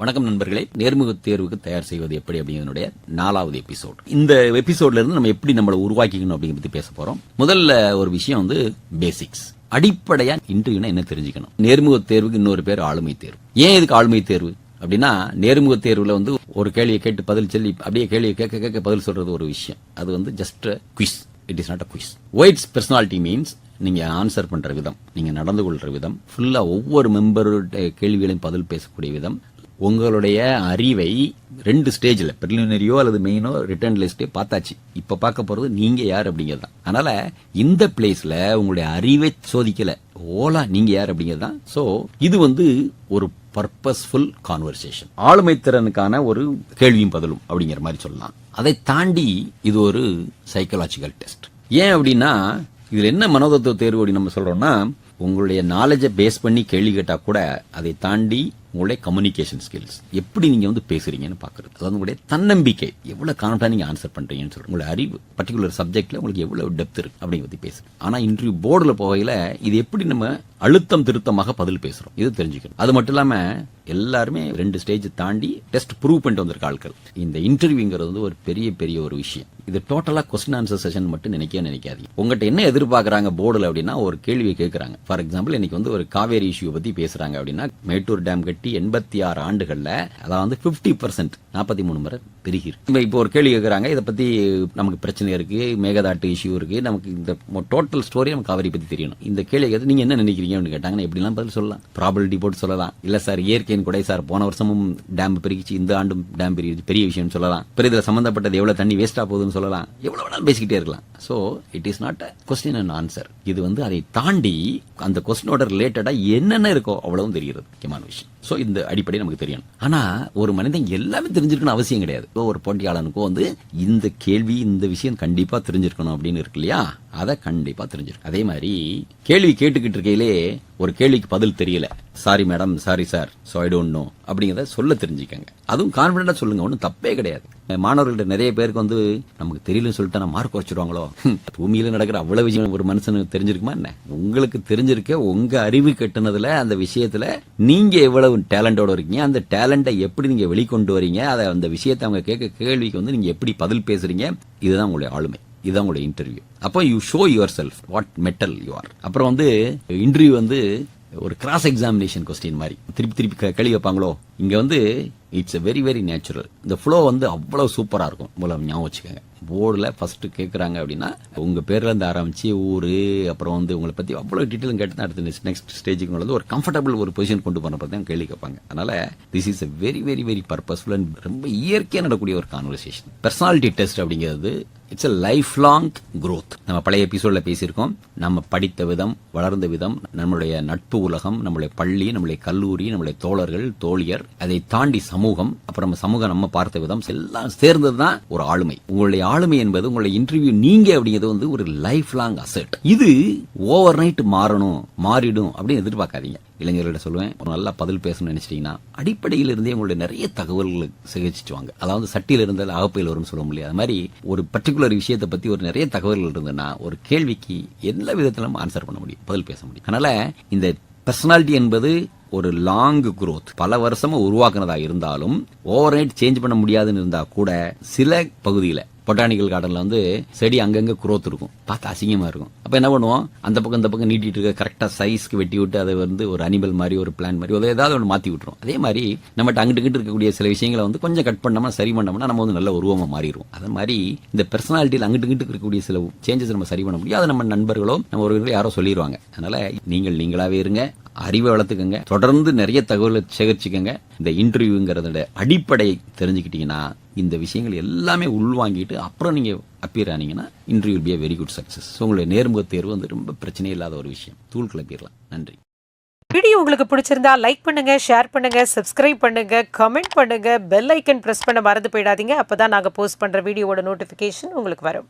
வணக்கம் நண்பர்களே. நேர்முக தேர்வுக்கு தயார் செய்வது எப்படி அப்படிங்கிறது நாலாவது எபிசோட் இந்த எபிசோட்ல இருந்து நம்ம எப்படி நம்மளை உருவாக்கிக்கணும் அப்படிங்கிறத பத்தி பேச போறோம். முதல்ல ஒரு விஷயம் வந்து பேசிக்ஸ் அடிப்படையா இன்டர்வியூனா என்ன தெரிஞ்சுக்கணும்? நேர்முக தேர்வுக்கு இன்னொரு பேர் ஆளுமை தேர்வு. ஏன் இதுக்கு ஆளுமை தேர்வு? அப்படின்னா நேர்முக தேர்வுல வந்து ஒரு கேள்வியை கேட்டு பதில் சொல்லி அப்படியே கேள்வியை கேட்க கேட்க பதில் சொல்றது ஒரு விஷயம். அது வந்து just quiz it is not a quiz whites personality means நீங்க ஆன்சர் பண்ற விதம் நீங்க நடந்து கொள்ற விதம் ஃபுல்லா ஒவ்வொரு மெம்பருடைய கேள்விகளையும் பதில் பேசக்கூடிய விதம் உங்களுடைய அறிவை ரெண்டு ஸ்டேஜில் பிரிலிமினரியோ அல்லது மெயினோ ரிட்டர்ன் லிஸ்ட்டே பார்த்தாச்சு. இப்போ பார்க்க போகிறது நீங்கள் யார் அப்படிங்கிறது தான். அதனால் இந்த பிளேஸில் உங்களுடைய அறிவை சோதிக்கலை. ஓலா நீங்கள் யார் அப்படிங்கிறது தான். ஸோ இது வந்து ஒரு பர்பஸ்ஃபுல் கான்வர்சேஷன் ஆளுமை திறனுக்கான ஒரு கேள்வியும் பதிலும் அப்படிங்கிற மாதிரி சொல்லலாம். அதை தாண்டி இது ஒரு சைக்கலாஜிக்கல் டெஸ்ட் ஏன் அப்படின்னா இதில் என்ன மனோதத்துவ தேர்வு அப்படின்னு நம்ம சொல்கிறோம்னா உங்களுடைய நாலேஜை பேஸ் பண்ணி கேள்வி கேட்டால் கூட அதை தாண்டி உங்களுடைய கம்யூனிகேஷன் ஸ்கில்ஸ் எப்படி நீங்கள் வந்து பேசுகிறீங்கன்னு பார்க்குறது அதாவது உங்களுடைய தன்னம்பிக்கை. எவ்வளோ கான்ஃபிடாக நீங்கள் ஆன்சர் பண்ணுறீங்கன்னு சொல்றோம் உங்களுடைய அறிவு. பர்டிகுலர் சப்ஜெக்ட்டில் உங்களுக்கு எவ்வளோ டெப்த் இருக்கு அப்படிங்க பற்றி பேசுகிறேன் ஆனால் இன்டர்வியூ போர்டில் போகையில் இது எப்படி நம்ம அழுத்தம் திருத்தமாக பதில் பேசுகிறோம் இது தெரிஞ்சுக்கணும். அது மட்டும் இல்லாமல் எல்லாருமே ரெண்டு ஸ்டேஜ் தாண்டி டெஸ்ட் ப்ரூவ் பண்ணிட்டு வந்திருக்க ஆட்கள். இந்த இன்டர்வியூங்கிறது வந்து ஒரு பெரிய பெரிய ஒரு விஷயம். இது டோட்டலா கொஸ்டின் ஆன்சர் செஷன் மட்டும் நினைக்கவே நினைக்காதீங்க. உங்ககிட்ட என்ன எதிர்பார்க்கறாங்க போர்டுல அப்படின்னா ஒரு கேள்வியை கேட்கறாங்க. ஃபார் எக்ஸாம்பிள் இன்னைக்கு வந்து ஒரு காவேரி இஷ்யூ பத்தி பேசுறாங்க அப்படின்னா மேட்டூர் டேம் கட்டி எண்பத்தி ஆறு ஆண்டுகள்ல அதாவது வந்து பிப்டி பர்சன்ட் நாற்பத்தி மூணு முறை பெருகிருக்கு இப்போ ஒரு கேள்வி கேட்கறாங்க இதை பத்தி நமக்கு பிரச்சனை இருக்கு மேகதாட்டு இஷ்யூ இருக்கு நமக்கு இந்த டோட்டல் ஸ்டோரி நம்ம காவேரி பத்தி தெரியணும். இந்த கேள்வி கேட்டு நீங்க என்ன நினைக்கிறீங்க அப்படின்னு கேட்டாங்கன்னா எப்படிலாம் பதில் சொல்லலாம்? ப்ராபிலிட்டி போட்டு சொல்லலாம். இல்ல சார் இயற்கையின் கூட சார் போன வருஷமும் டேம் பெருகிச்சு இந்த ஆண்டும் டேம் பெருகிச்சு பெரிய விஷயம்னு சொல்லலாம். பிறகு இதுல சம்பந்தப்பட்டது எவ்வளவு தண்ணி வேஸ்டா போகுதுன்னு சொல்லலாம். எவ்வளவு வேணாலும் பேசிக்கிட்டே இருக்கலாம். So it is not a question and answer இது வந்து அதை தாண்டி அந்த கொஸ்டினோட ரிலேட்டடா என்னென்ன இருக்கோ அவ்வளவும் தெரிகிறது. முக்கியமான விஷயம். ஸோ இந்த அடிப்படை நமக்கு தெரியணும் ஆனா ஒரு மனிதன் எல்லாமே தெரிஞ்சிருக்கணும் அவசியம் கிடையாது. இப்போ ஒரு போட்டியாளனுக்கும் வந்து இந்த கேள்வி இந்த விஷயம் கண்டிப்பா தெரிஞ்சிருக்கணும் அப்படின்னு இருக்கு இல்லையா? அதை கண்டிப்பா தெரிஞ்சிருக்கும் அதே மாதிரி கேள்வி கேட்டுக்கிட்டு இருக்கையிலே ஒரு கேள்விக்கு பதில் தெரியல. Sorry madam sorry sir so I don't know அப்படிங்கிறத சொல்ல தெரிஞ்சுக்கங்க. அதுவும் கான்பிடண்டா சொல்லுங்க. ஒன்றும் தப்பே கிடையாது. மாணவர்கள்ட்ட நிறைய பேருக்கு வந்து நமக்கு தெரியலன்னு சொல்லிட்டு நான் மார்க் வச்சிருவாங்களோ பூமியில நடக்கிற அவ்வளவு விஷயம் ஒரு மனுஷனுக்கு தெரிஞ்சிருக்குமா என்ன? உங்களுக்கு தெரிஞ்சிருக்க உங்க அறிவு கட்டுனதுல அந்த விஷயத்துல நீங்க எவ்வளவு டேலண்டோட இருக்கீங்க அந்த டேலண்ட்டை எப்படி நீங்க வெளிக்கொண்டு வரீங்க அதை அந்த விஷயத்தை அவங்க கேட்க கேள்விக்கு வந்து நீங்க எப்படி பதில் பேசுறீங்க இதுதான் உங்களுடைய ஆளுமை. இதுதான் உங்களுடைய இன்டர்வியூ அப்போ you show yourself what metal you are அப்புறம் வந்து இன்டர்வியூ வந்து ஒரு கிராஸ் எக்ஸாமினேஷன் கொஸ்டின் மாதிரி. திருப்பி திருப்பி க- கேள்வி வைப்பாங்களோ? இங்கே வந்து it's a very very natural இந்த ஃப்ளோ வந்து அவ்வளோ சூப்பராக இருக்கும். மூலம் ஞாபகம் வச்சுக்கோங்க. போர்டில் ஃபஸ்ட்டு கேட்குறாங்க அப்படின்னா உங்கள் பேர்லேருந்து இருந்து ஊர் அப்புறம் வந்து உங்களை பற்றி அவ்வளோ டீட்டெயிலும் கேட்டு தான் அடுத்த நெக்ஸ்ட் ஸ்டேஜுக்கு வந்து ஒரு கம்ஃபர்டபுள் ஒரு பொசிஷன் கொண்டு போன பற்றி கேள்வி கேட்பாங்க. அதனால் this is a very very very purposeful and ரொம்ப இயற்கையாக நடக்கக்கூடிய ஒரு கான்வர்சேஷன் பர்சனாலிட்டி டெஸ்ட் அப்படிங்கிறது it's a life long growth நம்ம பழைய எபிசோடில் பேசியிருக்கோம். நம்ம படித்த விதம் வளர்ந்த விதம் நம்மளுடைய நட்பு உலகம் நம்மளுடைய பள்ளி நம்மளுடைய கல்லூரி நம்மளுடைய தோழர்கள் தோழியர் அதை தாண்டி சமூகம் அப்புறம் நம்ம சமூகம் நம்ம பார்த்த விதம் எல்லாம் சேர்ந்தது தான் ஒரு ஆளுமை. உங்களுடைய ஆளுமை என்பது உங்களுடைய இன்டர்வியூ நீங்க அப்படிங்கிறது வந்து ஒரு லைஃப் லாங் அசெட் இது ஓவர் நைட் மாறணும் மாறிடும் அப்படின்னு எதிர்பார்க்காதீங்க. இளைஞர்கிட்ட சொல்லுவேன் ஒரு நல்லா பதில் பேசணும்னு நினைச்சிட்டீங்கன்னா அடிப்படையில் இருந்தே உங்களுடைய நிறைய தகவல்களை சேகரிச்சுட்டு வாங்க. அதாவது சட்டியில் இருந்தால் அகப்பையில் வரும்னு சொல்ல முடியாது அது மாதிரி ஒரு பர்டிகுலர் விஷயத்தை பத்தி ஒரு நிறைய தகவல்கள் இருந்ததுன்னா ஒரு கேள்விக்கு எல்லா விதத்திலும் ஆன்சர் பண்ண முடியும் பதில் பேச முடியும். அதனால இந்த பர்சனாலிட்டி என்பது ஒரு லாங் குரோத் பல வருஷமா உருவாக்குனதா இருந்தாலும் ஓவர் நைட் சேஞ்ச் பண்ண முடியாதுன்னு இருந்தா கூட சில பகுதியில பொட்டானிக்கல் கார்டன்ல வந்து செடி அங்கங்க குரோத் இருக்கும். பார்த்து அசிங்கமா இருக்கும். அப்ப என்ன பண்ணுவோம்? அந்த பக்கம் இந்த பக்கம் நீட்டிட்டு இருக்க கரெக்டா சைஸ்க்கு வெட்டி விட்டு அதை வந்து ஒரு அனிமல் மாதிரி ஒரு பிளான் மாதிரி ஒரு ஏதாவது ஒன்று மாத்தி விட்டுரும். அதே மாதிரி நம்மகிட்ட அங்கிட்டு இங்கிட்டு இருக்கக்கூடிய சில விஷயங்களை வந்து கொஞ்சம் கட் பண்ணோம்னா சரி பண்ணோம்னா நம்ம வந்து நல்ல உருவமா மாறிடுவோம். அது மாதிரி இந்த பர்சனாலிட்டியில் அங்கிட்டு இங்கிட்டு இருக்கக்கூடிய சில சேஞ்சஸ் நம்ம சரி பண்ண முடியும். அதை நம்ம நண்பர்களோ நம்ம ஒரு யாரோ சொல்லிடுவாங்க அதனால நீங்கள் நீங்களாவே இருங்க. அறிவை வளர்த்துக்கங்க. தொடர்ந்து நிறைய தகவலை சேகரிச்சுக்கோங்க. இந்த இன்டர்வியூங்கிறதோட அடிப்படை தெரிஞ்சுக்கிட்டீங்கன்னா இந்த விஷயங்கள் எல்லாமே உள்வாங்கிட்டு அப்புறம் நீங்கள் appear ஆனீங்கன்னா interview be very good success உங்களுடைய நேர்முக தேர்வு வந்து ரொம்ப பிரச்சனை இல்லாத ஒரு விஷயம். தூள் கிளப்பிடலாம். நன்றி. வீடியோ உங்களுக்கு பிடிச்சிருந்தா லைக் பண்ணுங்க ஷேர் பண்ணுங்க சப்ஸ்கிரைப் பண்ணுங்க கமெண்ட் பண்ணுங்க பெல் ஐக்கன் பிரஸ் பண்ண மறந்து போயிடாதீங்க. அப்பதான் நாங்கள் போஸ்ட் பண்ற வீடியோவோட நோட்டிஃபிகேஷன் உங்களுக்கு வரும்.